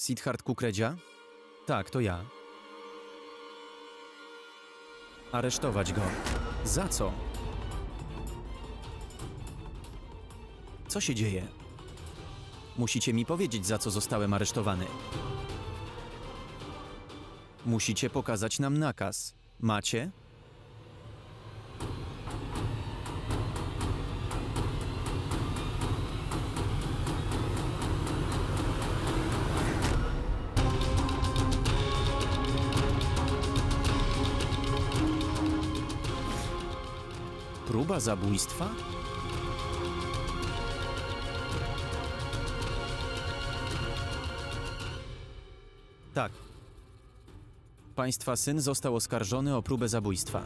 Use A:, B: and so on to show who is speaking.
A: Sidhart Kukredzia? Tak, to ja. Aresztować go. Za co? Co się dzieje? Musicie mi powiedzieć, za co zostałem aresztowany. Musicie pokazać nam nakaz. Macie? Próba zabójstwa? Tak. Państwa syn został oskarżony o próbę zabójstwa.